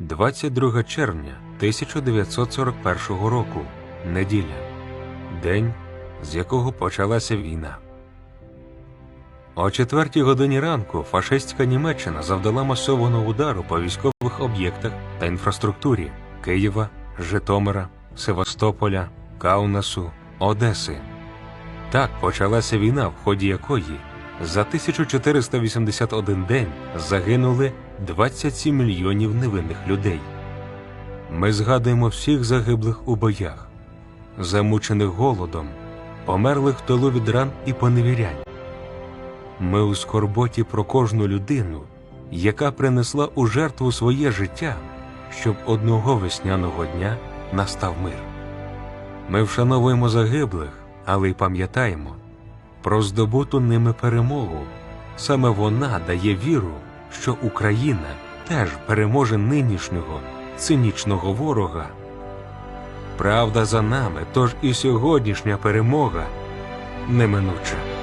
22 червня 1941 року. Неділя. День, з якого почалася війна. О четвертій годині ранку фашистська Німеччина завдала масованого удару по військових об'єктах та інфраструктурі Києва, Житомира, Севастополя, Каунасу, Одеси. Так почалася війна, в ході якої за 1481 день загинули 27 мільйонів невинних людей. Ми згадуємо всіх загиблих у боях, замучених голодом, померлих в тилу від ран і поневірянь. Ми у скорботі про кожну людину, яка принесла у жертву своє життя, щоб одного весняного дня настав мир. Ми вшановуємо загиблих, але й пам'ятаємо про здобуту ними перемогу. Саме вона дає віру, що Україна теж переможе нинішнього цинічного ворога. Правда за нами, тож і сьогоднішня перемога неминуча.